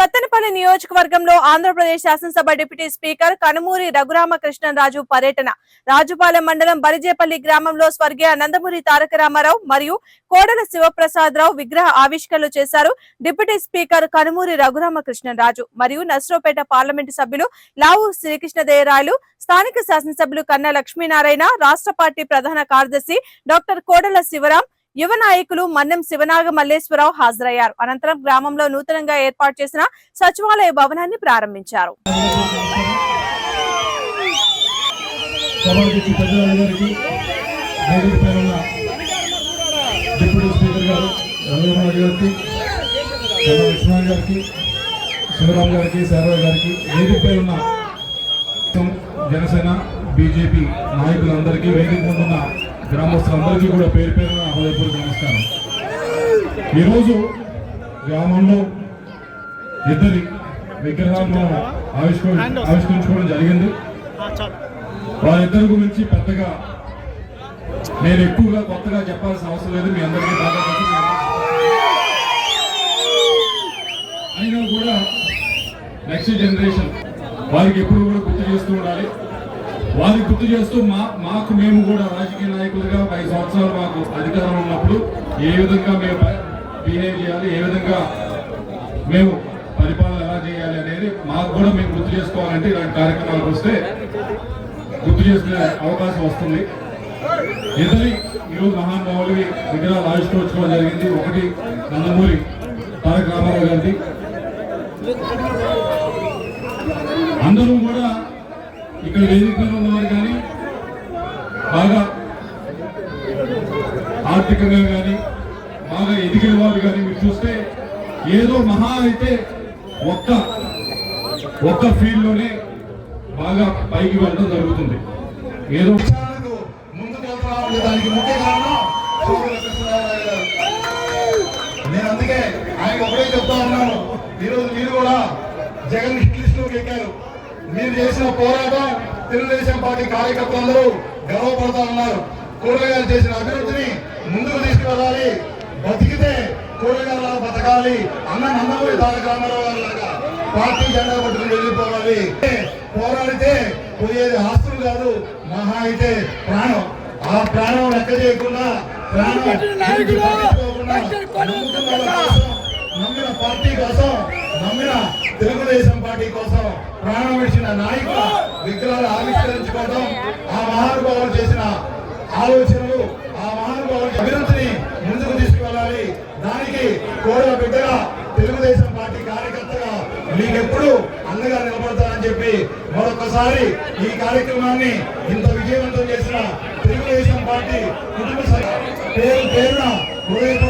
సత్తెనపల్లి నియోజకవర్గంలో ఆంధ్రప్రదేశ్ శాసనసభ deputy speaker Kanumuri Raghuramakrishnaraju పర్యటన. రాజుపాలెం మండలం బరిజేపల్లి గ్రామంలో స్వర్గీయ నందమూరి తారక రామారావు మరియు కోడల శివప్రసాదరావు విగ్రహ ఆవిష్కరణలు చేశారు డిప్యూటీ స్పీకర్ కనుమూరి రఘురామకృష్ణరాజు మరియు నస్రోపేట పార్లమెంటు సభ్యులు లావు శ్రీకృష్ణదేవరాయలు స్థానిక శాసనసభ్యులు కన్నా లక్ష్మీనారాయణ రాష్ట్ర పార్టీ ప్రధాన కార్యదర్శి డాక్టర్ కోడల శివరాం యువ నాయకులు మన్నెం శివనాగ మల్లేశ్వరరావు హాజరయ్యారు. అనంతరం గ్రామంలో నూతనంగా ఏర్పాటు చేసిన సచివాలయ భవనాన్ని ప్రారంభించారు. శివరామ్ గారికి కన్నా గారికి శివరాం వేదిక పైన ఉన్న జనసేన బీజేపీ నాయకులందరికీ వేదిక ముందున్న గ్రామస్తులందరికీ కూడా పేరు పేరున హృదయపూర్వక నమస్కారం. ఈరోజు గ్రామంలో ఇద్దరి విగ్రహాలను ఆవిష్కరి ఆవిష్కరించుకోవడం జరిగింది. వారిద్దరి గురించి పెద్దగా నేను ఎక్కువగా కొత్తగా చెప్పాల్సిన అవసరం లేదు. మీ అందరికీ బాగా అయినా కూడా నెక్స్ట్ జనరేషన్ వారికి ఎప్పుడు కూడా గుర్తు చేస్తూ ఉండాలి. వారికి గుర్తు చేస్తూ మా మాకు మేము కూడా రాజకీయ నాయకులుగా పై సంవత్సరాలు మాకు అధికారం ఉన్నప్పుడు ఏ విధంగా మేము బిహేవ్ చేయాలి ఏ విధంగా మేము పరిపాలన ఎలా చేయాలి అనేది మాకు కూడా మేము గుర్తు చేసుకోవాలంటే ఇలాంటి కార్యక్రమాలకు వస్తే గుర్తు చేసుకునే అవకాశం వస్తుంది. ఇద్దరి ఈరోజు మహానుభావులవి విగ్రహాలు ఆవిష్కరించుకోవడం జరిగింది. ఒకటి నందమూరి తారక రామారావు గారిది. అందరూ కూడా ఇక్కడ వేదిక ఉన్నవారు కానీ బాగా ఆర్థికంగా కానీ బాగా ఎదిగిన వాళ్ళు కానీ మీరు చూస్తే ఏదో మహా అయితే ఒక్క ఒక్క ఫీల్డ్లోనే బాగా పైకి వెళ్ళడం జరుగుతుంది. ఏదో ముందుకు దానికి ముఖ్య కారణం నేను అందుకే ఆయన ఒకటే చెప్తా ఉన్నాను. ఈరోజు మీరు కూడా జగన్ హిట్ లిస్టులోకి ఎక్కారు. మీరు చేసిన పోరాటం తెలుగుదేశం పార్టీ కార్యకర్తలందరూ గర్వపడతా ఉన్నారు. కూరగాయలు చేసిన అభివృద్ధిని ముందుకు తీసుకువెళ్ళాలి. బతికితే కూరగాయల బతకాలి. అన్న నందమూరి తారక రామారావు గారు లాగా పార్టీ జెండా పట్టుకుని వెళ్ళిపోవాలి. పోరాడితే పోయేది ఆస్తులు కాదు మహా అయితే ప్రాణం. ఆ ప్రాణం లెక్క చేయకుండా ప్రాణం నమ్మిన పార్టీ కోసం నమ్మిన తెలుగుదేశం పార్టీ కోసం ప్రాణం విడిచిన నాయకుల విగ్రహాలు ఆవిష్కరించుకోవడం ఆ మహానుభావులు చేసిన ఆలోచనలు ఆ మహానుభావుల అభివృద్ధిని ముందుకు తీసుకువెళ్ళాలి. దానికి కోడల బిడ్డగా తెలుగుదేశం పార్టీ కార్యకర్తగా మీకెప్పుడు అండగా నిలబడతానని చెప్పి మరొకసారి ఈ కార్యక్రమాన్ని ఇంత విజయవంతం చేసిన తెలుగుదేశం పార్టీ కుటుంబ సభ్యులు పేరు పేరున హృదయపూర్వక